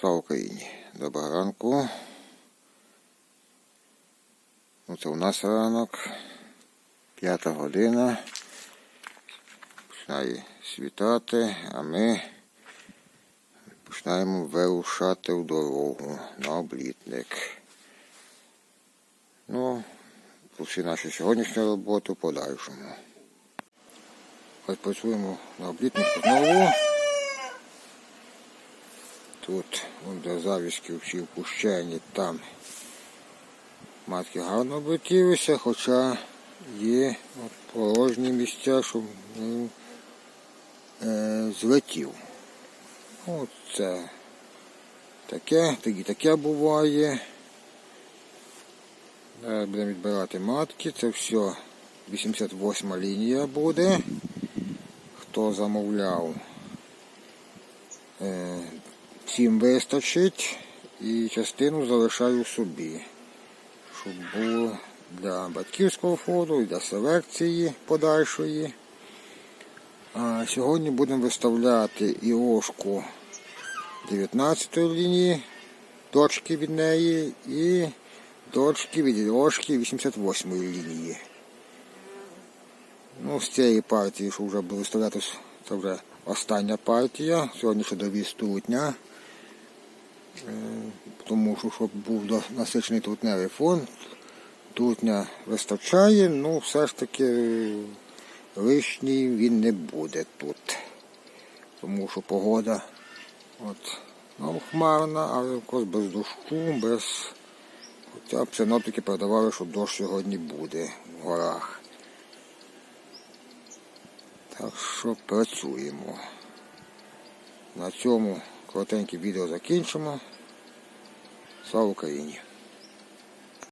Слава Україні! Доброго ранку. Ну, це у нас ранок. П'ята година. Починає світати, а ми починаємо вирушати в дорогу на облітник. Ну, наші сьогоднішні роботи в подальшому. Ось працюємо на облітнику знову. Тут вон де завісків всі впущені, там матки гарно облетілися, хоча є порожні місця, щоб ну, е, злетів. От це таке, тоді таке буває. Зараз будемо відбирати матки, це все 88 лінія буде. Хто замовляв? Всім вистачить і частину залишаю собі, щоб було для батьківського фото і для селекції подальшої. А сьогодні будемо виставляти іошку 19 лінії, дочки від неї і дочки від іошки 88 лінії. Ну, з цієї партії, що вже буде виставлятися, це вже остання партія. Сьогодні ще довіз стутня. Е, Тому що щоб був насичений трутневий фон, трутня вистачає, ну все ж таки е, лишній він не буде тут. Тому що погода от, ну, хмарна, але якось без дощу, без. Хоча б синоптики передавали, що дощ сьогодні буде в горах. Так що працюємо. На цьому коротеньке відео закінчимо. Слава Україні!